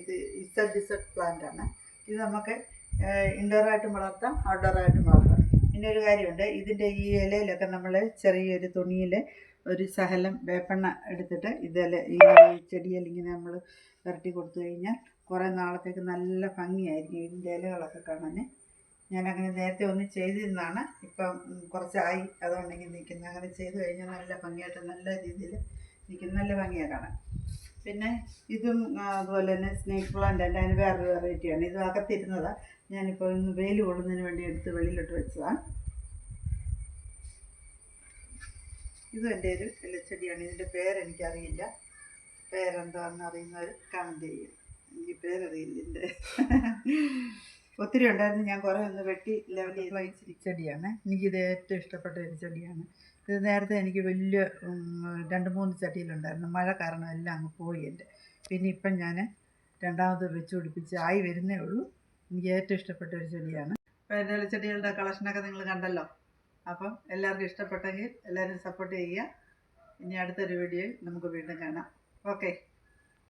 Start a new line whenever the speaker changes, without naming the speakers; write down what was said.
ഇത് Z Z plant ആണ്. ഇത് നമുക്ക് ഇൻഡോറായിട്ടും വളർത്താം ഔട്ട്ഡോറായിട്ടും വളർത്താം. പിന്നെ ഒരു കാര്യമുണ്ട് ഇതിന്റെ ഈ ഇലയിലൊക്കെ നമ്മൾ ചെറിയൊരു തുണിയിൽ ഒരു സഹലം വേപ്പെണ്ണ എടുത്തിട്ട് ഇതിൽ ഈ ചെടിയിൽ ഇങ്ങനെ നമ്മൾ വരട്ടി കൊടുത്തു കഴിഞ്ഞാൽ കുറേ നാളത്തേക്ക് നല്ല ഭംഗിയായിരിക്കും ഇതിന്റെ ഇലകളൊക്കെ കാണാൻ ഞാൻ അങ്ങനെ നേരത്തെ ഒന്ന് ചെയ്തിരുന്നതാണ് ഇപ്പം കുറച്ചായി. അതുകൊണ്ടെങ്കിൽ നിൽക്കുന്നത് അങ്ങനെ ചെയ്തു കഴിഞ്ഞാൽ നല്ല ഭംഗിയായിട്ട് നല്ല രീതിയിൽ നിൽക്കുന്ന. നല്ല ഭംഗിയാണ് കാണാം പിന്നെ ഇതും അതുപോലെ തന്നെ സ്നേക്ക് പ്ലാന്റ് എന്റെ അതിന് വേറൊരു വെറൈറ്റിയാണ് ഇത് അകത്തിരുന്നതാണ് ഞാനിപ്പോൾ ഇന്ന് വെയിൽ കൊള്ളുന്നതിന് വേണ്ടി എടുത്ത് വെളിയിലോട്ട് വെച്ചതാണ്. ഇതും എന്റെ ഒരു ഇലച്ചെടിയാണ് ഇതിന്റെ പേരെനിക്കറിയില്ല. പേരെന്താണെന്ന് അറിയുന്നവർ കമന്റ് ചെയ്യും. എനിക്ക് പേരറിയില്ല ഇതിന്റെ. ഒത്തിരി ഉണ്ടായിരുന്നു. ഞാൻ കുറേ ഒന്ന് വെട്ടി ലെവൽ ചെയ്ത് ചെടിയാണ്. എനിക്കിത് ഏറ്റവും ഇഷ്ടപ്പെട്ട ഒരു ചെടിയാണ്. ഇത് നേരത്തെ എനിക്ക് വലിയ രണ്ട് മൂന്ന് ചട്ടിയിലുണ്ടായിരുന്നു. മഴ കാരണം എല്ലാം അങ്ങ് പോയി എന്റെ. പിന്നെ ഇപ്പം ഞാൻ രണ്ടാമത് വെച്ച് പിടിപ്പിച്ച് ആയി വരുന്നേ ഉള്ളൂ. എനിക്ക് ഏറ്റവും ഇഷ്ടപ്പെട്ട ഒരു ചെടിയാണ്. അപ്പോൾ എന്റെ ചെടികളുടെ കളക്ഷനൊക്കെ നിങ്ങൾ കണ്ടല്ലോ. അപ്പം എല്ലാവർക്കും ഇഷ്ടപ്പെട്ടെങ്കിൽ എല്ലാവരും സപ്പോർട്ട് ചെയ്യുക. ഇനി അടുത്തൊരു വീഡിയോയിൽ നമുക്ക് വീണ്ടും കാണാം. ഓക്കെ